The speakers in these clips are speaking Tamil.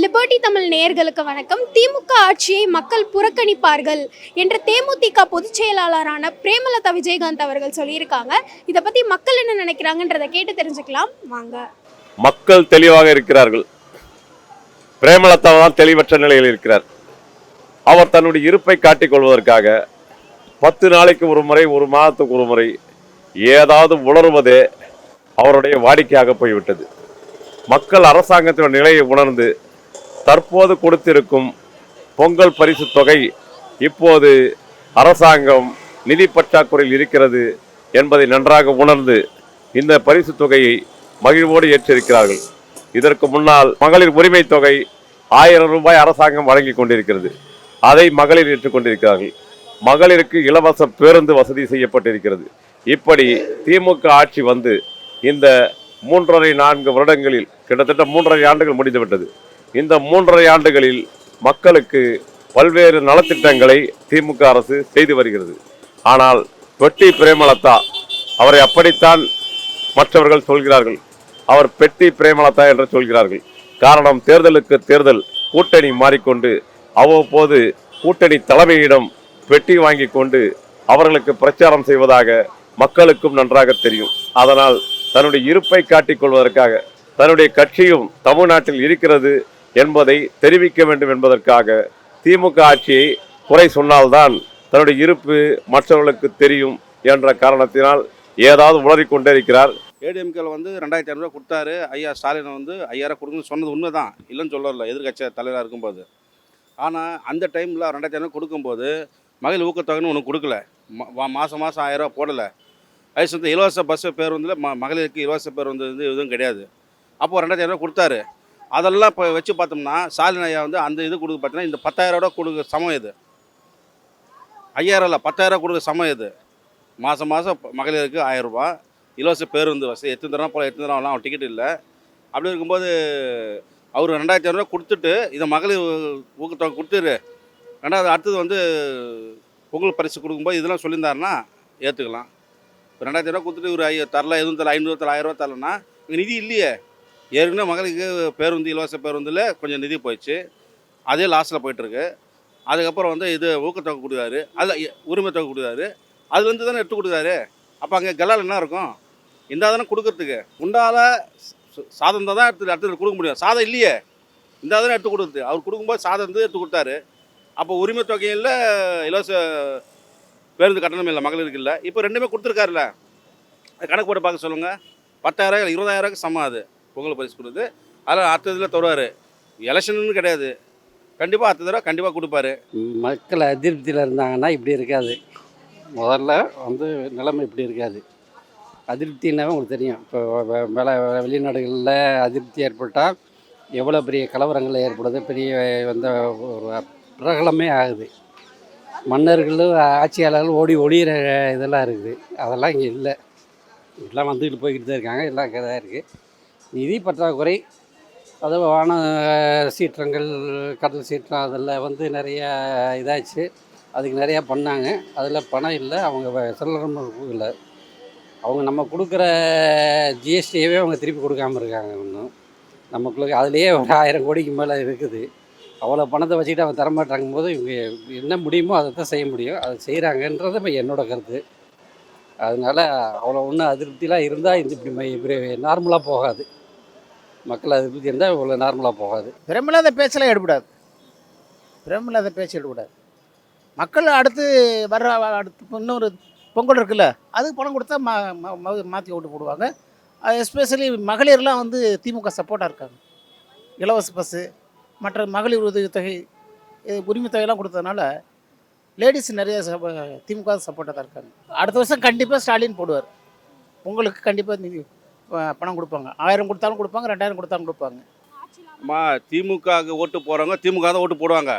லிபர்டி தமிழ் நேயர்களுக்கு வணக்கம். திமுக ஆட்சியை மக்கள் புறக்கணிப்பார்கள் என்று தேமுதிக பொதுச் செயலாளரான பிரேமலதா விஜயகாந்த் அவர்கள் சொல்லியிருக்காங்க. இதை பத்தி மக்கள் என்ன நினைக்கிறாங்கன்றதை கேட்டு தெரிஞ்சுக்கலாம். வாங்க. மக்கள் தெளிவாக இருக்கிறார்கள். பிரேமலதா தான் தெளிவற்ற நிலையில் இருக்கிறார். அவர் தன்னுடைய இருப்பை காட்டிக் கொள்வதற்காக பத்து நாளைக்கு ஒரு முறை ஒரு மாதத்துக்கு ஒரு முறை ஏதாவது உணர்வதே அவருடைய வாடிக்கையாக போய்விட்டது. மக்கள் அரசாங்கத்தின் நிலையை உணர்ந்து தற்போது கொடுத்திருக்கும் பொங்கல் பரிசு தொகை இப்போது அரசாங்கம் நிதி பற்றாக்குறையில் இருக்கிறது என்பதை நன்றாக உணர்ந்து இந்த பரிசு தொகையை மகிழ்வோடு ஏற்றிருக்கிறார்கள். இதற்கு முன்னால் மகளிர் உரிமை தொகை ஆயிரம் ரூபாய் அரசாங்கம் வழங்கி கொண்டிருக்கிறது. அதை மகளிர் ஏற்றுக்கொண்டிருக்கிறார்கள் மகளிருக்கு இலவச பேருந்து வசதி செய்யப்பட்டிருக்கிறது. இப்படி திமுக ஆட்சி வந்து இந்த மூன்றரை நான்கு வருடங்களில் கிட்டத்தட்ட மூன்றரை ஆண்டுகள் முடிந்துவிட்டது. இந்த மூன்றரை ஆண்டுகளில் மக்களுக்கு பல்வேறு நலத்திட்டங்களை திமுக அரசு செய்து வருகிறது. ஆனால் தொட்டி பிரேமலதா அவரை அப்படித்தான் மற்றவர்கள் சொல்கிறார்கள். அவர் பெட்டி பிரேமலதா என்று சொல்கிறார்கள். காரணம் தேர்தலுக்கு தேர்தல் கூட்டணி மாறிக்கொண்டு அவ்வப்போது கூட்டணி தலைமையிடம் பெட்டி வாங்கி கொண்டு அவர்களுக்கு பிரச்சாரம் செய்வதாக மக்களுக்கும் நன்றாக தெரியும். அதனால் தன்னுடைய இருப்பை காட்டிக் கொள்வதற்காக தன்னுடைய கட்சியும் தமிழ்நாட்டில் இருக்கிறது என்பதை தெரிவிக்க வேண்டும் என்பதற்காக திமுக ஆட்சியை குறை சொன்னால்தான் தன்னுடைய இருப்பு மற்றவர்களுக்கு தெரியும் என்ற காரணத்தினால் ஏதாவது உளறிக்கொண்டே இருக்கிறார். ஏடிஎம்கேல வந்து ரெண்டாயிரத்தி ஐநூறுரூவா கொடுத்தாரு. ஐயா ஸ்டாலின் வந்து ஐயாயிரம் கொடுங்கன்னு சொன்னது உண்மை தான் இல்லைன்னு சொல்லல எதிர்கட்சி தலைவராக இருக்கும்போது. ஆனால் அந்த டைமில் ரெண்டாயிரத்தி ஐநூறு கொடுக்கும்போது மகளிர் ஊக்கத்தொகைன்னு ஒன்று கொடுக்கல. மா- மா- மாதம் மாதம் ஆயிரரூவா போடலை. அது வந்து இலவச பஸ் பேருந்தில் ம மகளிருக்கு இலவச பேருந்து வந்து எதுவும் கிடையாது. அப்போது ரெண்டாயிரத்தி ஐநூறுரூவா கொடுத்தாரு. அதெல்லாம் இப்போ வச்சு பார்த்தோம்னா ஸ்டாலின் ஐயா வந்து அந்த இது கொடுக்க பார்த்தீங்கன்னா இந்த பத்தாயிரம் ரூபா கொடுக்க சமம் இது. ஐயாயிரம் இல்லை பத்தாயிரம் கொடுக்க சமம் இது. மாதம் மாதம் மகளிருக்கு ஆயிரம் ரூபாய். இலவச பேருந்து வசதி. எத்தனை தரம் போல எத்தனை தரம் அவன் டிக்கெட் இல்லை. அப்படி இருக்கும்போது அவர் ரெண்டாயிரத்தி ஐநூறுரூவா கொடுத்துட்டு இதை மகளிர் ஊக்கத்தொகை கொடுத்துரு. ரெண்டாவது அடுத்தது வந்து பொங்கல் பரிசு கொடுக்கும்போது இதெல்லாம் சொல்லியிருந்தாருன்னா ஏற்றுக்கலாம் இப்போ ரெண்டாயிரத்தி ஐநூறுவா கொடுத்துட்டு ஒரு ஐயா தரல எதுவும் தரல ஐநூறு தரல ஆயிரம் ரூபா தரலன்னா இங்கே நிதி இல்லையே. ஏற்கனவே மகளுக்கு பேருந்து இலவச பேருந்தில் கொஞ்சம் நிதி போயிடுச்சு. அதே லாஸில் போயிட்டுருக்கு. அதுக்கப்புறம் வந்து இது ஊக்கத்தொகை கொடுத்தாரு அதில் உரிமை தொகை கொடுக்குறாரு. அதுலேருந்து தானே எடுத்து கொடுத்தாரு அப்போ அங்கே கல்லால் என்ன இருக்கும்? இந்த தானே கொடுக்கறதுக்கு. உண்டால சாதம் தான் எடுத்து அடுத்து கொடுக்க முடியும். சாதம் இல்லையே. இந்த தானே எடுத்து கொடுக்குது அவர் கொடுக்கும்போது சாதம் வந்து எடுத்து கொடுத்தாரு. அப்போ உரிமை தொகையும் இல்லை இலவச பேருந்து கட்டணம் இல்லை மகளிருக்கு இல்லை. இப்போ ரெண்டுமே கொடுத்துருக்காருல்ல. அது கணக்கு போட்டு பார்க்க சொல்லுங்கள் பத்தாயிரம் இருபதாயிரம் சமம் அது. பொங்கல் பரிசு கொடுத்து அதில் அடுத்த இதில் தருவார் எலெக்ஷன்னு கிடையாது. கண்டிப்பாக அடுத்த தடவை கண்டிப்பாக கொடுப்பாரு. மக்கள் அதிருப்தியில் இருந்தாங்கன்னா இப்படி இருக்காது. முதல்ல வந்து நிலைமை இப்படி இருக்காது. அதிருப்தினாவே உங்களுக்கு தெரியும். இப்போ வெ- வெளிநாடுகளில் அதிருப்தி ஏற்பட்டால் எவ்வளோ பெரிய கலவரங்கள் ஏற்படுது பெரிய வந்து ஒரு பிரகலமே ஆகுது. மன்னர்களும் ஆட்சியாளர்களும் ஓடி ஒளியிற இதெல்லாம் இருக்குது. அதெல்லாம் இங்கே இல்லை. எல்லாம் வந்துக்கிட்டு போய்கிட்டு தான் இருக்காங்க. எல்லாம் இங்கே தான் இருக்குது நிதி பற்றாக்குறை அதுவும் வான சீற்றங்கள் கடல் சீற்றம் அதில் வந்து நிறைய இதாச்சு. அதுக்கு நிறையா பண்ணாங்க. அதில் பணம் இல்லை. அவங்க வ- சில்லறம் இல்லை. அவங்க நம்ம கொடுக்குற ஜிஎஸ்டியவே அவங்க திருப்பி கொடுக்காம இருக்காங்க இன்னும். நமக்குள்ள அதுலேயே ஒரு ஆயிரம் கோடிக்கு மேலே இருக்குது. அவ்வளோ பணத்தை வச்சுக்கிட்டு அவங்க தரமாட்டாங்கும் போது இவங்க என்ன முடியுமோ அதை தான் செய்ய முடியும். அதை செய்கிறாங்கன்றது இப்போ என்னோடய கருத்து. அதனால அவ்வளோ ஒன்றும் அதிருப்திலாம் இருந்தால் இந்த இப்படி இப்படி நார்மலாக போகாது. மக்கள் அதிருப்தி இருந்தால் இவ்வளோ நார்மலாக போகாது. பிரமில்லாத பேச்செல்லாம் எடுபடாது பிரமில்லாத பேச்சு எடுபடாது மக்கள் அடுத்து வர்ற அடுத்து இன்னொரு பொங்கல் இருக்குல்ல அதுக்கு பணம் கொடுத்தா மா மாற்றி ஓட்டு போடுவாங்க. எஸ்பெஷலி மகளிர்லாம் வந்து திமுக சப்போர்ட்டாக இருக்காங்க. இலவச பஸ்ஸு மற்ற மகளிர் உதவித்தொகை இது உரிமை தொகையெல்லாம் கொடுத்ததுனால லேடிஸ் நிறைய சப்ப- திமுக சப்போர்ட்டாக தான் இருக்காங்க. அடுத்த வருஷம் கண்டிப்பாக ஸ்டாலின் போடுவார். பொங்கலுக்கு கண்டிப்பாக நிதி பணம் கொடுப்பாங்க. ஆயிரம் கொடுத்தாலும் கொடுப்பாங்க ரெண்டாயிரம் கொடுத்தாலும் கொடுப்பாங்க. அம்மா திமுகவுக்கு ஓட்டு போகிறவங்க திமுக தான் ஓட்டு போடுவாங்க.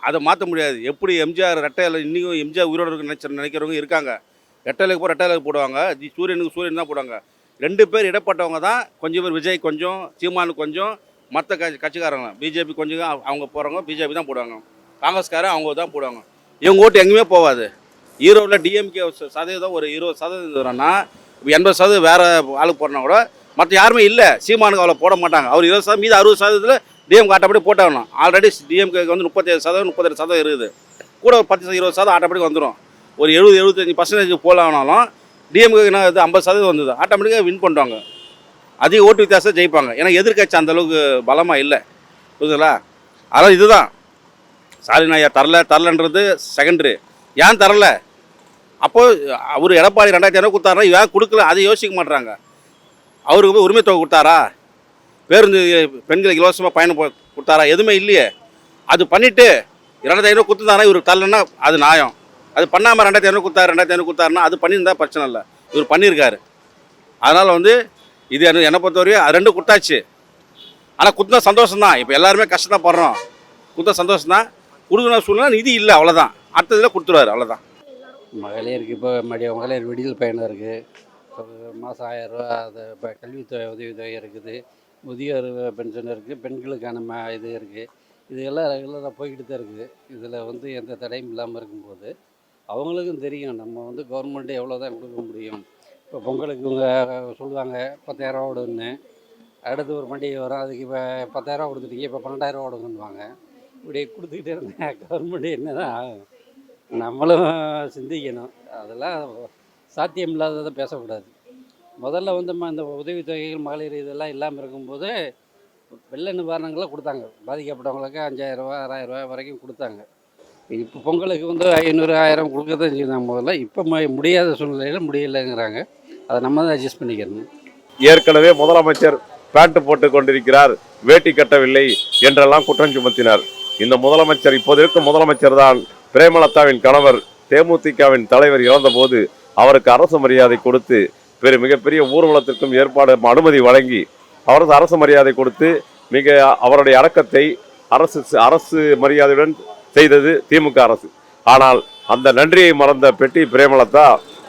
அதை மாற்ற முடியாது. எப்படி எம்ஜிஆர் ரெட்டையில் இன்றைக்கும் எம்ஜிஆர் உயிரோடு நினைச்ச நினைக்கிறவங்க இருக்காங்க. ரெட்டையிலுக்கு போய் ரெட்டையிலுக்கு போடுவாங்க. சூரியனுக்கு சூரியன் தான் போடுவாங்க. ரெண்டு பேர் இடப்பட்டவங்க தான் கொஞ்சம் பேர் விஜய் கொஞ்சம் சீமானு கொஞ்சம் மற்ற கட்சி கட்சிக்காரங்க பிஜேபி கொஞ்சம் அவங்க- அவங்க போகிறவங்க பிஜேபி தான் போடுவாங்க. காங்கிரஸ்காரன் அவங்க தான் போடுவாங்க. இவங்க ஓட்டு எங்கேயுமே போகாது. ஈரோடில் டிஎம்கே சதவீதம் ஒரு இருபது சதவீதம் வரும்னா எண்பது சதவீதம் வேறு ஆளுக்கு போடுறனா கூட மற்ற யாருமே இல்லை. சீமானுக்கு அவ்வளோ போட மாட்டாங்க. அவர் இருபது சதவீதம் மீது அறுபது சதவீதத்தில் டிஎம்கே ஆட்டோமேட்டிக் போட்டாகணும். ஆல்ரெடி டிஎம்கேக்கு வந்து முப்பத்தேழு சதவீதம் முப்பத்தெட்டு சதவீதம் இருக்குது. கூட ஒரு பத்து இருபது சதவீதம் ஆட்டோமேட்டிக் வந்துடும் ஒரு எழுபது எழுபத்தஞ்சு பர்சன்டேஜ் போலானாலும் டிஎம்கே என்ன இது ஐம்பது சதவீதம் வந்தது. ஆட்டோமேட்டிக்காக வின் பண்ணுவாங்க அதிக ஓட்டு வித்தியாசம் ஜெயிப்பாங்க. ஏன்னா எதிர்கட்சி அந்தளவுக்கு பலமாக இல்லை. புரியுதுங்களா? அதான் இதுதான். ஸ்டாலின் ஐயா தரல தரலன்றது செகண்டரி ஏன் தரல? அப்போது அவர் எடப்பாடி ரெண்டாயிரத்தி இரநூறு கொடுத்தாரா ஏன் கொடுக்கல அதை யோசிக்க மாட்றாங்க. அவருக்கு போய் உரிமை தொகை கொடுத்தாரா? பேருந்து பெண்களுக்கு இலவசமாக பயணம் கொடுத்தாரா? எதுவுமே இல்லையே. அது பண்ணிவிட்டு ரெண்டாயிரத்தி ஐநூறு கொடுத்துருந்தாரா இவருக்கு தரலன்னா அது நியாயம். அது பண்ணாமல் ரெண்டாயிரத்தி ஐநூறு கொடுத்தாரு ரெண்டாயிரத்தி ஐநூறு கொடுத்தாருன்னா அது பண்ணியிருந்தா பிரச்சனை இல்லை. இவர் பண்ணியிருக்காரு. அதனால் வந்து இது என்னை பொறுத்தவரையும் அது ரெண்டும் கொடுத்தாச்சு. ஆனால் குத்தா சந்தோஷம் தான் இப்போ எல்லாருமே கஷ்டம் தான் படுறோம். கொடுத்தா சந்தோஷம் தான் கொடுக்குற சூழ்நிலை நிதி இல்லை அவ்வளோதான் அடுத்ததில் கொடுத்துருவாரு அவ்வளோதான் மகளிருக்கு இப்போ மடிய மகளிர் விடியல் பயணம் இருக்குது மாதம் ஆயிரரூவா அது இப்போ கல்வித்தொகை உதவித்தொகை இருக்குது. முதியோர் பென்ஷன் இருக்குது பெண்களுக்கான ம இது இருக்குது இது எல்லாம் ரெகுலராக போய்கிட்டு தான் இருக்குது இதில் வந்து எந்த தடையும் இல்லாமல் இருக்கும்போது அவங்களுக்கும் தெரியும் நம்ம வந்து கவர்மெண்ட் எவ்வளோ தான் கொடுக்க முடியும். இப்போ பொங்கலுக்கு இவங்க சொல்லுவாங்க பத்தாயிரரூவா விடுன்னு அடுத்து ஒரு பண்டிகை வரும் அதுக்கு இப்போ பத்தாயிரரூவா கொடுத்துட்டீங்க இப்போ பன்னெண்டாயிரரூவா கொடுங்கன்னுவாங்க. இப்படி கொடுத்துக்கிட்டே இருந்தால் கவர்மெண்ட் என்ன தான் ஆகும்? நம்மளும் சிந்திக்கணும். அதெல்லாம் சாத்தியம் இல்லாததை பேசக்கூடாது. முதல்ல வந்து இந்த உதவித்தொகைகள் மகளிர் இதெல்லாம் இல்லாமல் இருக்கும்போது வெள்ள நிவாரணங்களை கொடுத்தாங்க. பாதிக்கப்பட்டவங்களுக்கு அஞ்சாயிரரூவா ஆறாயிரரூவா வரைக்கும் கொடுத்தாங்க. இப்போ பொங்கலுக்கு வந்து ஐநூறு ஆயிரம் கொடுக்க தான் செய்தாங்க முதல்ல. இப்போ ம- முடியாத சூழ்நிலையில் முடியலைங்கிறாங்க. அதை நம்ம தான் அட்ஜஸ்ட் பண்ணிக்கணும். ஏற்கனவே முதலமைச்சர் பேண்ட் போட்டு கொண்டிருக்கிறார். வேட்டி கட்டவில்லை என்றெல்லாம் குற்றம் சுமத்தினார். இந்த முதலமைச்சர் இப்போது இருக்கும் முதலமைச்சர் தான் பிரேமலதாவின் கணவர் தேமுதிகவின் தலைவர் இறந்தபோது அவருக்கு அரசு மரியாதை கொடுத்து பெரு மிகப்பெரிய ஊர்வலத்திற்கும் ஏற்பாடு அனுமதி வழங்கி அவரது அரசு மரியாதை கொடுத்து மிக அவருடைய அடக்கத்தை அரசு அரசு மரியாதையுடன் செய்தது திமுக அரசு. ஆனால் அந்த நன்றியை மறந்த பெட்டி பிரேமலதா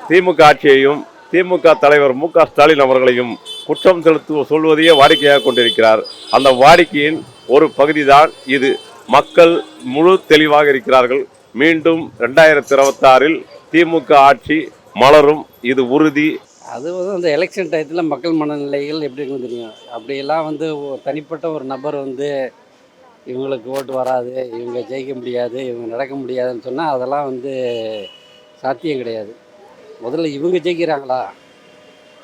திமுக ஆட்சியையும் திமுக தலைவர் மு க ஸ்டாலின் அவர்களையும் குற்றம் செலுத்து சொல்வதையே வாடிக்கையாக கொண்டிருக்கிறார். அந்த வாடிக்கையின் ஒரு பகுதிதான் இது. மக்கள் முழு தெளிவாக இருக்கிறார்கள். மீண்டும் ரெண்டாயிரத்தி இருபத்தாறில் திமுக ஆட்சி மலரும் இது உறுதி. அது வந்து அந்த எலெக்ஷன் டயத்தில் மக்கள் மனநிலைகள் எப்படி இருக்குன்னு தெரியும். அப்படியெல்லாம் வந்து தனிப்பட்ட ஒரு நபர் வந்து இவங்களுக்கு ஓட்டு வராது இவங்க ஜெயிக்க முடியாது இவங்க நடக்க முடியாதுன்னு சொன்னால் அதெல்லாம் வந்து சாத்தியம் கிடையாது. முதல்ல இவங்க ஜெயிக்கிறாங்களா?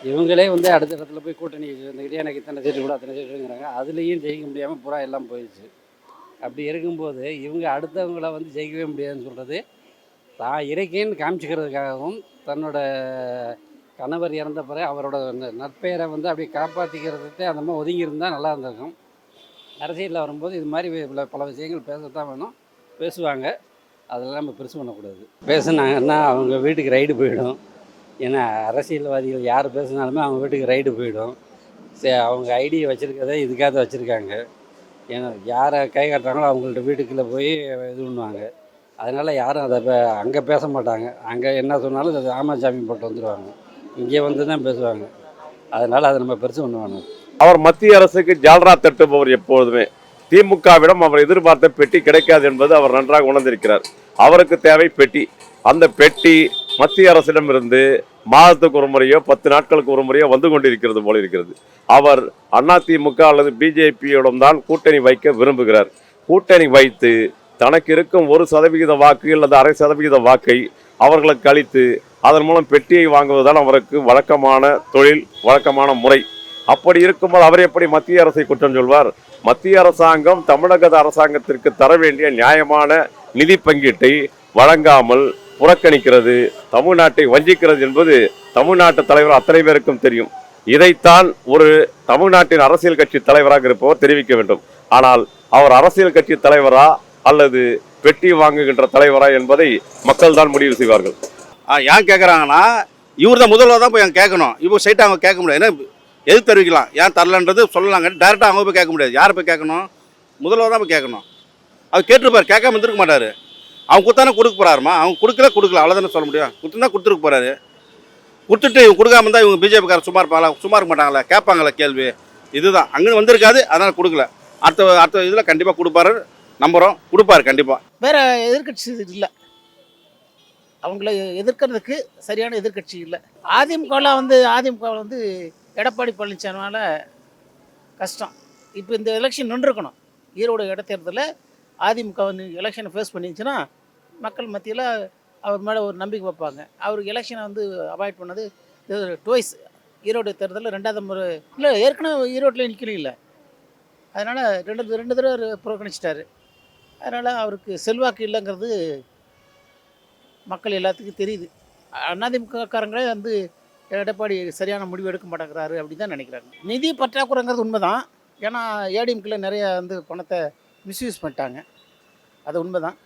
இவங்களே வந்து அடுத்த இடத்துல போய் கூட்டணி இருந்துக்கிட்டே எனக்கு இத்தனை சீட்டு கூட அத்தனை சீட்டுங்கிறாங்க. அதுலேயும் ஜெயிக்க முடியாமல் பூரா எல்லாம் போயிடுச்சு. அப்படி இருக்கும்போது இவங்க அடுத்தவங்கள வந்து ஜெயிக்கவே முடியாதுன்னு சொல்கிறது தான் இறைக்கேன்னு காமிச்சிக்கிறதுக்காகவும் தன்னோட கணவர் இறந்த பிறகு அவரோட ந- நற்பெயரை வந்து அப்படியே காப்பாற்றிக்கிறதுக்கு அந்த மாதிரி ஒதுங்கியிருந்தால் நல்லா இருந்திருக்கும். அரசியலில் வரும்போது இது மாதிரி பல- பல விஷயங்கள் பேசத்தான் வேணும். பேசுவாங்க. அதெல்லாம் நம்ம பெருசு பண்ணக்கூடாது. பேசுனாங்கன்னா அவங்க வீட்டுக்கு ரைடு போயிடும். ஏன்னா அரசியல்வாதிகள் யார் பேசுனாலுமே அவங்க வீட்டுக்கு ரைடு போயிடும். சரி அவங்க ஐடியை வச்சுருக்கதே இதுக்காக வச்சுருக்காங்க. ஏன்னா யாரை கை காட்டுறாங்களோ அவங்கள்ட்ட வீட்டுக்குள்ளே போய் இது பண்ணுவாங்க. அதனால் யாரும் அதை அங்கே பேச மாட்டாங்க. அங்கே என்ன சொன்னாலும் அது ராமசாமி போட்டு வந்துடுவாங்க இங்கே வந்து தான் பேசுவாங்க. அதனால் அதை நம்ம பெருசு பண்ணுவாங்க. அவர் மத்திய அரசுக்கு ஜால்ரா தட்டுபவர் எப்போதுமே திமுகவிடம் அவர் எதிர்பார்த்த பெட்டி கிடைக்காது என்பது அவர் நன்றாக உணர்ந்திருக்கிறார். அவருக்கு தேவை பெட்டி. அந்த பெட்டி மத்திய அரசிடமிருந்து மாதத்துக்கு ஒரு முறையோ பத்து நாட்களுக்கு ஒரு முறையோ வந்து கொண்டிருக்கிறது போல இருக்கிறது. அவர் அதிமுக அல்லது பிஜேபியோடும் தான் கூட்டணி வைக்க விரும்புகிறார். கூட்டணி வைத்து தனக்கு இருக்கும் ஒரு சதவிகித வாக்கு அல்லது அரை சதவிகித வாக்கை அவர்களுக்கு அளித்து அதன் மூலம் பெட்டியை வாங்குவதுதான் அவருக்கு வழக்கமான தொழில் வழக்கமான முறை. அப்படி இருக்கும்போது அவர் எப்படி மத்திய அரசை குற்றம் சொல்வார்? மத்திய அரசாங்கம் தமிழக அரசாங்கத்திற்கு தர வேண்டிய நியாயமான நிதி பங்கீட்டை வழங்காமல் புறக்கணிக்கிறது தமிழ்நாட்டை வஞ்சிக்கிறது என்பது தமிழ்நாட்டு தலைவர் அத்தனை பேருக்கும் தெரியும். இதைத்தான் ஒரு தமிழ்நாட்டின் அரசியல் கட்சி தலைவராக இருப்பவர் தெரிவிக்க வேண்டும். ஆனால் அவர் அரசியல் கட்சி தலைவரா அல்லது பெட்டி வாங்குகின்ற தலைவரா என்பதை மக்கள் தான் முடிவு செய்வார்கள். ஏன் கேட்குறாங்கன்னா இவர் தான் முதல்வர் தான் போய் அங்கே கேட்கணும் இப்போ சைட்டு அவங்க கேட்க முடியாது. ஏன்னா எது தெரிவிக்கலாம். ஏன் தரலன்றது சொல்லலாங்க. டேரெக்டாக அவங்க போய் கேட்க முடியாது. யாரை போய் கேட்கணும்? முதல்வர் தான் போய் கேட்கணும். அவர் கேட்டிருப்பார். கேட்காம இருந்திருக்க மாட்டார். அவங்க கொடுத்தானே கொடுக்க போகிறாருமா அவங்க கொடுக்கல கொடுக்கல. அவ்வளோதானே சொல்ல முடியும்? கொடுத்துருந்தா கொடுத்துருக்க போகிறாரு கொடுத்துட்டு இவங்க கொடுக்காம இருந்தால் இவங்க பிஜேபிக்கார சும்மா இருப்பாங்களா? சும்மா இருக்க மாட்டாங்களா? கேட்பாங்களா கேள்வி? இதுதான். அங்கே வந்திருக்காது அதனால் கொடுக்கல. அடுத்த அடுத்த இதில் கண்டிப்பாக கொடுப்பாரு. நம்புகிறோம் கொடுப்பாரு கண்டிப்பாக வேற எதிர்க்கட்சி இல்லை. அவங்கள எதிர்க்கிறதுக்கு சரியான எதிர்க்கட்சி இல்லை. அதிமுகவில் வந்து அதிமுகவில் வந்து எடப்பாடி பழனிசாமியால் கஷ்டம். இப்போ இந்த எலெக்ஷன் நின்றுருக்கணும். ஈரோடு இடத்தேர்தலில் அதிமுக வந்து எலெக்ஷனை ஃபேஸ் பண்ணிச்சுன்னா மக்கள் மத்தியில் அவர் மேலே ஒரு நம்பிக்கை வைப்பாங்க. அவர் எலெக்ஷனை வந்து அவாய்ட் பண்ணது டுவைஸ் ஈரோடு தேர்தலில் ரெண்டாவது முறை. இல்லை ஏற்கனவே ஈரோட்டில் நிற்கணும் இல்லை அதனால் ரெண்டு ரெண்டு தடவை அவர் புறக்கணிச்சிட்டாரு. அதனால் அவருக்கு செல்வாக்கு இல்லைங்கிறது மக்கள் எல்லாத்துக்கும் தெரியுது. அதிமுகக்காரங்களே வந்து எடப்பாடி சரியான முடிவு எடுக்க மாட்டேங்கிறாரு அப்படின்னு தான் நினைக்கிறாங்க. நிதி பற்றாக்குறைங்கிறது உண்மைதான். ஏன்னா ஏடிஎம்கில் நிறைய வந்து பணத்தை மிஸ்யூஸ் பண்ணிட்டாங்க. அது உண்மை தான்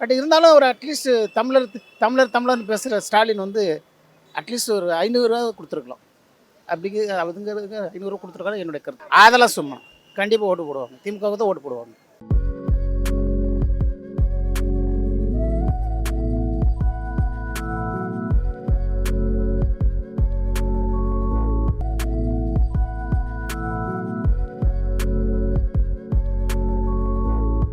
பட் இருந்தாலும் ஒரு அட்லீஸ்ட் தமிழர் தமிழர் தமிழர்னு பேசுகிற ஸ்டாலின் வந்து அட்லீஸ்ட் ஒரு ஐநூறுரூவா கொடுத்துருக்கலாம். அப்படிங்கிறது அதுங்கிறது ஐநூறுரூவா கொடுத்துருக்காங்க என்னுடைய கருத்து. அதெல்லாம் சும்மா. கண்டிப்பாக ஓட்டு போடுவாங்க. திமுகவுக்கு தான் ஓட்டு போடுவாங்க.